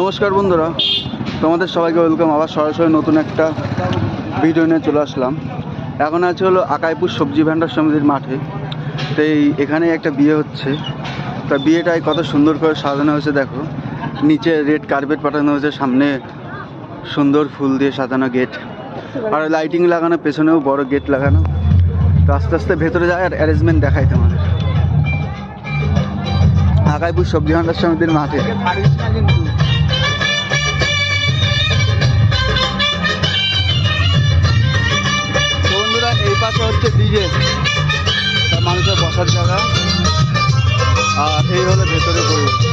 নমস্কার বন্ধুরা, তোমাদের সবাইকে ওয়েলকাম আবার সরাসরি নতুন একটা ভিডিও নিয়ে চলে আসলাম। এখন আছে হলো আকাইপুর সবজি ভান্ডার সমিতির মাঠে। তো এই এখানে একটা বিয়ে হচ্ছে। তা বিয়েটাই কত সুন্দর করে সাজানো হয়েছে দেখো। নিচে রেড কার্পেট পাঠানো হয়েছে, সামনে সুন্দর ফুল দিয়ে সাজানো গেট আর লাইটিং লাগানো, পেছনেও বড় গেট লাগানো। তো আস্তে আস্তে ভেতরে যায় আর অ্যারেঞ্জমেন্ট দেখাই তোমাদের। আকাইপুর সবজি ভান্ডার সমিতির মাঠে। হচ্ছে ডিজে মানুষের বসার জায়গা। আর এই হলো ভেতরে পরিবেশ